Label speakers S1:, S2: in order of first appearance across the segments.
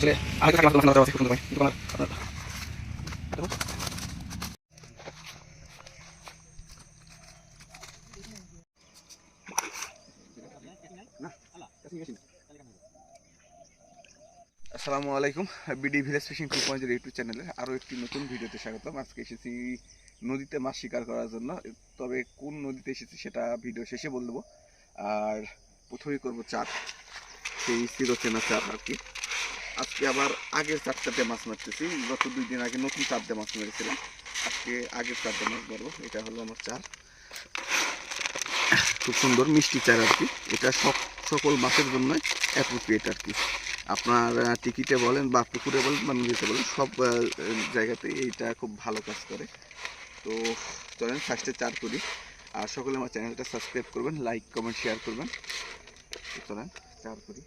S1: আসসালামু আলাইকুম BD village fishing two point YouTube চ্যানেলে আরও একটি নতুন ভিডিওতে স্বাগতম। আজকে এসেছি নদীতে মাছ শিকার করার জন্য। তবে কোন নদীতে এসেছি সেটা ভিডিও শেষে বলে দেবো। আর প্রথমেই করব চার সেই চিরচেনা চার আর কি। আজকে আবার আগের চারটাতে মাছ মারতেছি। গত দুই দিন আগে নতুন চারটে মাছ মেরেছিলাম। আজকে আগের চারটে মাছ মারবো। এটা হলো আমার চার খুব সুন্দর, মিষ্টি চার আর কি। এটা সব সকল মাছের জন্য অ্যাপ্রোপ্রিয়েট আর কি। আপনার টিকিটে বলেন বা পুকুরে বলেন বা নদীতে বলেন, সব জায়গাতে এইটা খুব ভালো কাজ করে। তো চলেন ফার্স্টে চার করি। আর সকলে আমার চ্যানেলটা সাবস্ক্রাইব করবেন লাইক কমেন্ট শেয়ার করবেন। চলেন চার করি।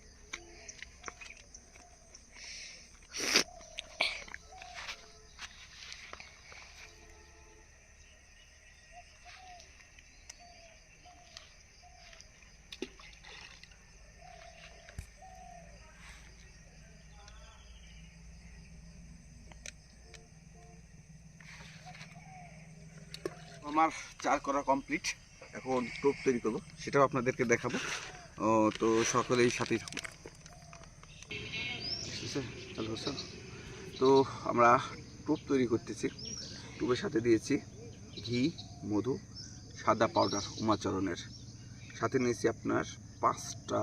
S1: আমার চার করা কমপ্লিট এখন টোপ তৈরি করব, সেটাও আপনাদেরকে দেখাবো। তো সকলেই সাথেই স্যার তো আমরা টোপ তৈরি করতেছি। টোপের সাথে দিয়েছি ঘি, মধু, সাদা পাউডার উমাচরণের। সাথে নিয়েছি আপনার পাঁচটা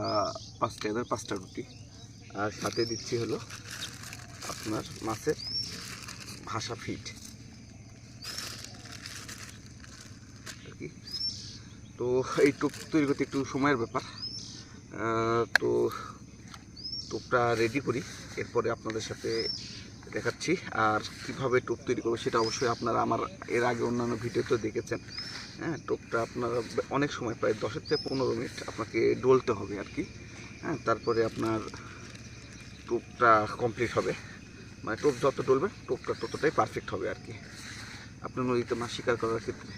S1: পাঁচটা এবার পাঁচটা রুটি। আর সাথে দিচ্ছি হলো আপনার মাছের ভাষা ফিট আর কি তো এই টোপ তৈরি করতে একটু সময়ের ব্যাপার। তো, টোপটা রেডি করি, এরপরে আপনাদের সাথে দেখাচ্ছি আর কীভাবে টোপ তৈরি করব সেটা অবশ্যই আপনারা আমার, এর আগে অন্যান্য ভিডিওতে দেখেছেন। হ্যাঁ টোপটা আপনারা অনেক সময়, প্রায় দশের থেকে পনেরো মিনিট আপনাকে ডলতে হবে আর কি। হ্যাঁ তারপরে আপনার টোপটা কমপ্লিট হবে। মানে টোপ যত ডলবে, টোপটা ততটাই পারফেক্ট হবে আর কি। আপনার নদীতে মাছ শিকার করার ক্ষেত্রে।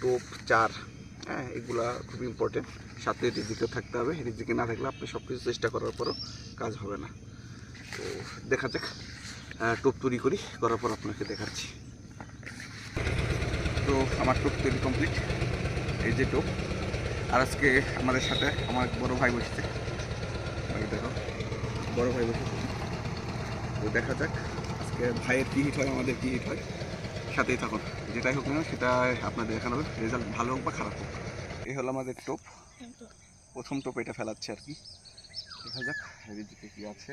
S1: টোপ চার। হ্যাঁ এগুলা খুব ইম্পর্টেন্ট সাথে রিজিকে থাকতে হবে। রিজিকে না থাকলে আপনি সব কিছু চেষ্টা করার পরও কাজ হবে না। তো দেখা যাক টোপ তৈরি করি, করার পর আপনাকে দেখাচ্ছি। তো আমার টোপ তৈরি কমপ্লিট এই যে টোপ। আর আজকে আমাদের সাথে আমার বড় ভাই বসেছে। দেখো। বড় ভাই বসেছে। তো দেখা যাক, আজকে ভাইয়ের কী হিট হয়, আমাদের কী হিট হয়। সাথেই থাকুন। যেটাই হোক না সেটাই সেটা আপনাদের এখানে হবে। রেজাল্ট ভালো হোক বা খারাপ হোক। এই হলো আমাদের টোপ। প্রথম টোপ এটা ফেলাচ্ছে আর কি। দেখা যাক এদিকে কি আছে।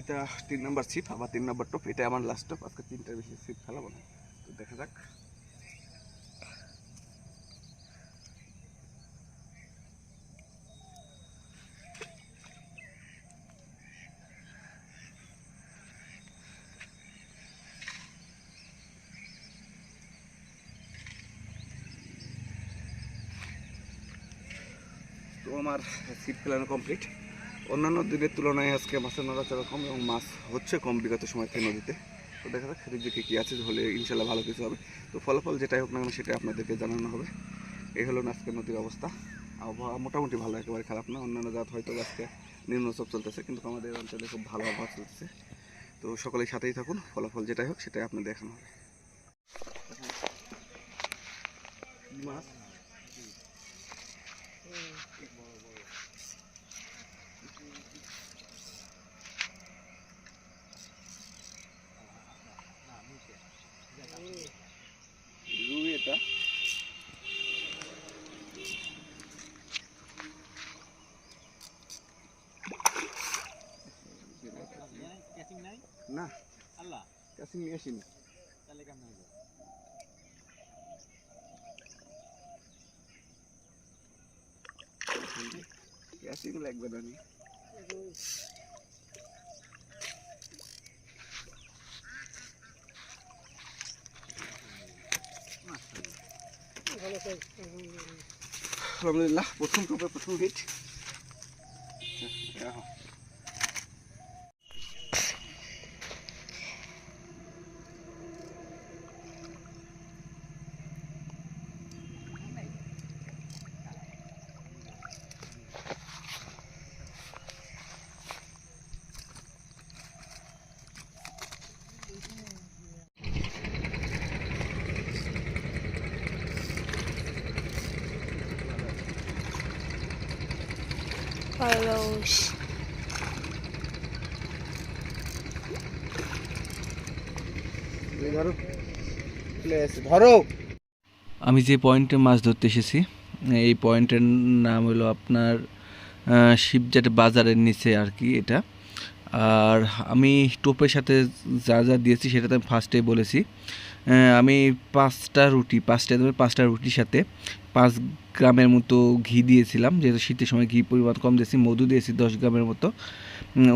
S1: এটা তিন নাম্বার ছিপ আবার তিন নাম্বার টোপ এটা আমার লাস্ট টোপ আজকে তিনটার বেশি ছিপ ফেলাবো না। তো দেখা যাক। তো আমার ছিপ ফেলানো কমপ্লিট অন্যান্য দিনের তুলনায় আজকে মাছের নড়াচড়া কম এবং মাছ হচ্ছে কম বিগত সময় থেকে নদীতে। তো দেখা যাক রিজিকে কী আছে, হলে ইনশাল্লাহ ভালো কিছু হবে। তো ফলাফল যেটাই হোক না কেন সেটা আপনাদেরকে জানানো হবে। এই হলো আজকে নদীর অবস্থা। আবহাওয়া মোটামুটি ভালো, একেবারে খারাপ না। অন্যান্য জাত হয়তো আজকে নিম্নচাপ চলতেছে, কিন্তু আমাদের অঞ্চলে খুব ভালো আবহাওয়া চলতেছে। তো সকলেই সাথেই থাকুন, ফলাফল যেটাই হোক সেটাই আপনাদের দেখানো হবে। মাছ মেশিন নিয়ে আসিনি।
S2: তাহলে কেমন
S3: হয়ে যাবে মেশিন আলহামদুলিল্লাহ প্রথম কবে প্রথম আচ্ছা, হিট
S4: Carlos.
S3: ধরো ধরো
S1: আমি যে পয়েন্টে মাছ ধরতে এসেছি এই পয়েন্টের নাম হলো আপনার আহ, শিবজাট বাজারের নিচে আর কি এটা আর আমি টোপের সাথে যা যা দিয়েছি সেটা তো আমি ফার্স্টে বলেছি। আমি পাঁচটা রুটি, পাঁচটা দেবে পাঁচটা রুটির সাথে পাঁচ গ্রামের মতো ঘি দিয়েছিলাম, যেহেতু শীতের সময় ঘি পরিমাণ কম দিয়েছি, মধু দিয়েছি দশ গ্রামের মতো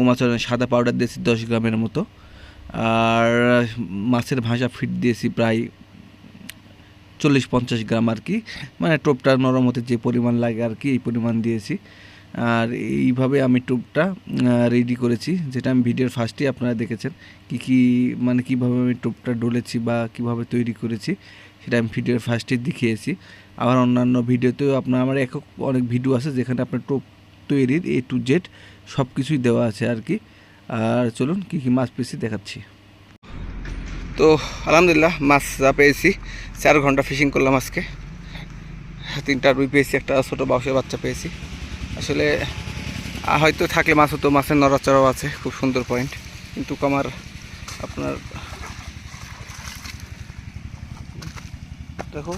S1: উমাচর সাদা পাউডার দিয়েছি দশ গ্রামের মতো, আর মাছের ভাষা ফিট দিয়েছি প্রায় চল্লিশ পঞ্চাশ গ্রাম আর কি মানে টোপটা নরম হতে যে পরিমাণ লাগে আর কি, এই পরিমাণ দিয়েছি। আর এইভাবে আমি টোপটা রেডি করেছি, যেটা আমি ভিডিওর ফার্স্টে আপনারা দেখেছেন, কি কি মানে কীভাবে আমি টোপটা ডলেছি বা কীভাবে তৈরি করেছি, সেটা আমি ভিডিওর ফার্স্টে দেখিয়েছি। আবার অন্যান্য ভিডিওতেও আপনার, আমার একক অনেক ভিডিও আছে, যেখানে আপনার টোপ তৈরির এ টু জেড সব কিছুই দেওয়া আছে আর কি। আর চলুন, কি কি মাছ পেয়েছি দেখাচ্ছি।
S3: তো, আলহামদুলিল্লাহ, মাছ যা পেয়েছি, চার ঘণ্টা ফিশিং করলাম আজকে। তিনটা রুই পেয়েছি, একটা ছোটো বাউসের বাচ্চা পেয়েছি। আসলে হয়তো থাকলে মাছ হতো মাছের নড়াচড়াও আছে, খুব সুন্দর পয়েন্ট কিন্তু আমার আপনার, দেখো